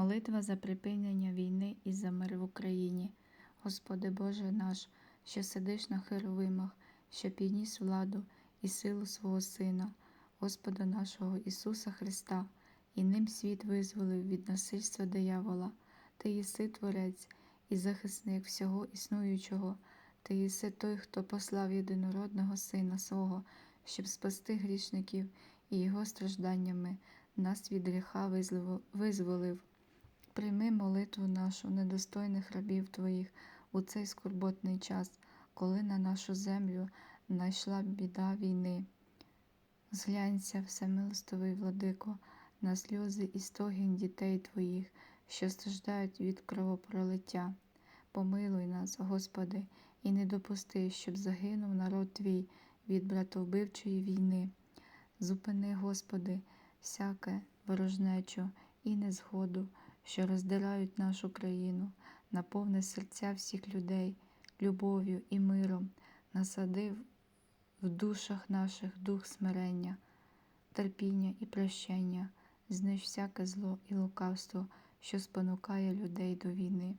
Молитва за припинення війни і за мир в Україні. Господи Боже наш, що сидиш на херовимах, що підніс владу і силу свого Сина, Господа нашого Ісуса Христа, і ним світ визволив від насильства диявола. Ти єси Творець і захисник всього існуючого. Ти єси той, хто послав єдинородного Сина свого, щоб спасти грішників і Його стражданнями нас від гріха визволив-. Прийми молитву нашу, недостойних рабів Твоїх, у цей скорботний час, коли на нашу землю найшла біда війни. Зглянься, всемилостивий владико, на сльози і стогін дітей Твоїх, що страждають від кровопролиття. Помилуй нас, Господи, і не допусти, щоб загинув народ Твій від братовбивчої війни. Зупини, Господи, всяке ворожнечу і незгоду, що роздирають нашу країну, наповни серця всіх людей любов'ю і миром, насади в душах наших дух смирення, терпіння і прощення, знищ всяке зло і лукавство, що спонукає людей до війни.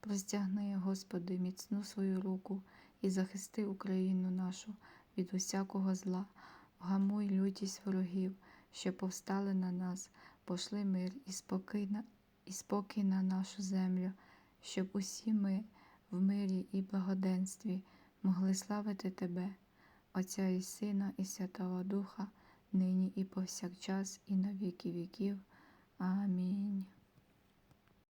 Простягни, Господи, міцну свою руку і захисти Україну нашу від усякого зла, вгамуй лютість ворогів, що повстали на нас, пошли мир і спокій і спокій на нашу землю, щоб усі ми в мирі і благоденстві могли славити Тебе, Отця і Сина, і Святого Духа, нині і повсякчас, і на віки віків. Амінь.